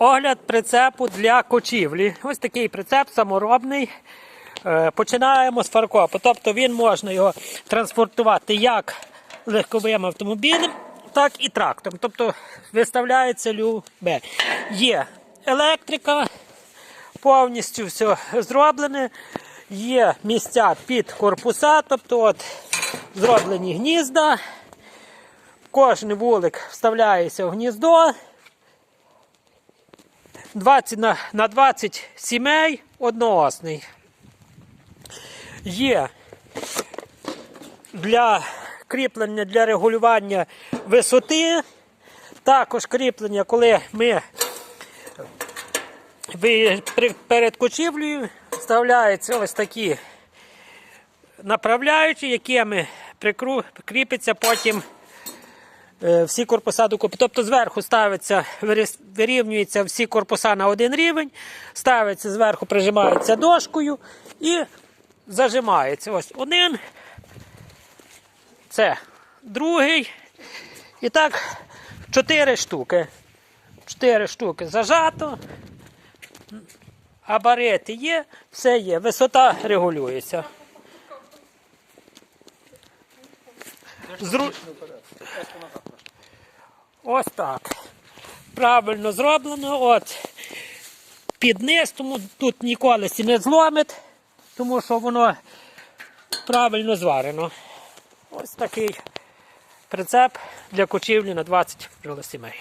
Огляд прицепу для кочівлі. Ось такий прицеп саморобний. Е, Починаємо з фаркопу. Тобто він можна його транспортувати як легковим автомобілем, так і трактором. Тобто виставляється любе. Є електрика, повністю все зроблене. Є місця під корпуса, тобто от зроблені гнізда. Кожен вулик вставляється в гніздо. 20 на, на 20 сімей одноосний. Є для кріплення для регулювання висоти. Також кріплення, коли ми перед кочівлею вставляються ось такі направляючі, якими прикру- кріпиться потім всі корпуса докупи. Тобто зверху ставиться, вирівнюються всі корпуса на один рівень, ставиться зверху, прижимається дошкою і зажимається. Ось один, це другий. І так, чотири штуки. Чотири штуки зажато. Габарити є, все є, висота регулюється. Зру... Ось так. Правильно зроблено. От під низ, тому тут ніколи не зломить, тому що воно правильно зварено. Ось такий прицеп для кочівлі на 20 сімей.